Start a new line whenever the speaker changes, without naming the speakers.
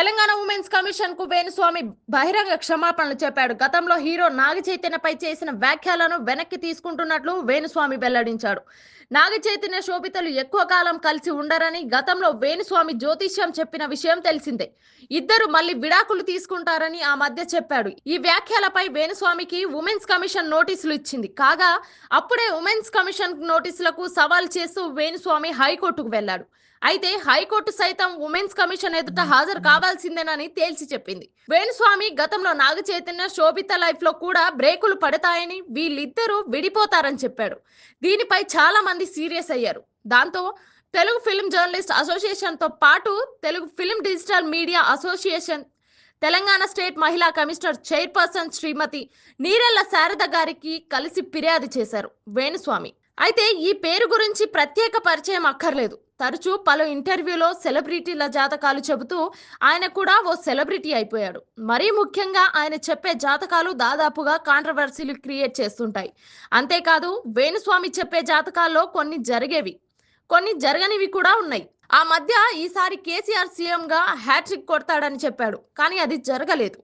Telangana women's కమిషన్కు వేణుస్వామి బహిరంగ క్షమాపణలు చెప్పాడు. గతంలో హీరో నాగ చైతన్యపై చేసిన వ్యాఖ్యలను వెనక్కి తీసుకుంటున్నట్లు వేణుస్వామి వెల్లడించాడు. నాగ చైతన్య శోభితలు ఎక్కువ కాలం కలిసి ఉండరని గతంలో వేణుస్వామి జ్యోతిష్యం చెప్పిన విషయం తెలిసిందే. ఇద్దరు మళ్ళీ విడాకులు తీసుకుంటారని ఆ మధ్య చెప్పాడు. ఈ వ్యాఖ్యలపై వేణుస్వామికి ఉమెన్స్ కమిషన్ నోటీసులు ఇచ్చింది. కాగా అప్పుడే ఉమెన్స్ కమిషన్ నోటీసులకు సవాల్ చేస్తూ వేణుస్వామి హైకోర్టుకు వెళ్ళాడు అయితే హైకోర్టు సైతం ఉమెన్స్ కమిషన్ ఎదుట హాజరు కావాల్సిందేనని తేల్చి చెప్పింది. వేణుస్వామి గతంలో నాగ చైతన్య శోభిత లైఫ్లో కూడా బ్రేకులు పడతాయని వీళ్ళిద్దరూ విడిపోతారని చెప్పాడు. దీనిపై చాలా మంది సీరియస్ అయ్యారు. దాంతో తెలుగు ఫిల్మ్ జర్నలిస్ట్ అసోసియేషన్తో పాటు Telugu film digital media association Telangana state మహిళా కమిషనర్ చైర్పర్సన్ శ్రీమతి నీరెళ్ళ శారద గారికి కలిసి ఫిర్యాదు చేశారు వేణుస్వామి. అయితే ఈ పేరు గురించి ప్రత్యేక పరిచయం అక్కర్లేదు. తరచూ పలు ఇంటర్వ్యూలో సెలబ్రిటీల జాతకాలు చెబుతూ ఆయన కూడా ఓ సెలబ్రిటీ అయిపోయాడు. మరీ ముఖ్యంగా ఆయన చెప్పే జాతకాలు దాదాపుగా కాంట్రవర్సీలు క్రియేట్ చేస్తుంటాయి. అంతేకాదు వేణుస్వామి చెప్పే జాతకాల్లో కొన్ని జరిగేవి. కొన్ని జరగనివి కూడా ఉన్నాయి. ఆ మధ్య ఈసారి కేసీఆర్ సీఎంగా హ్యాట్రిక్ కొడతాడని చెప్పాడు. కానీ అది జరగలేదు.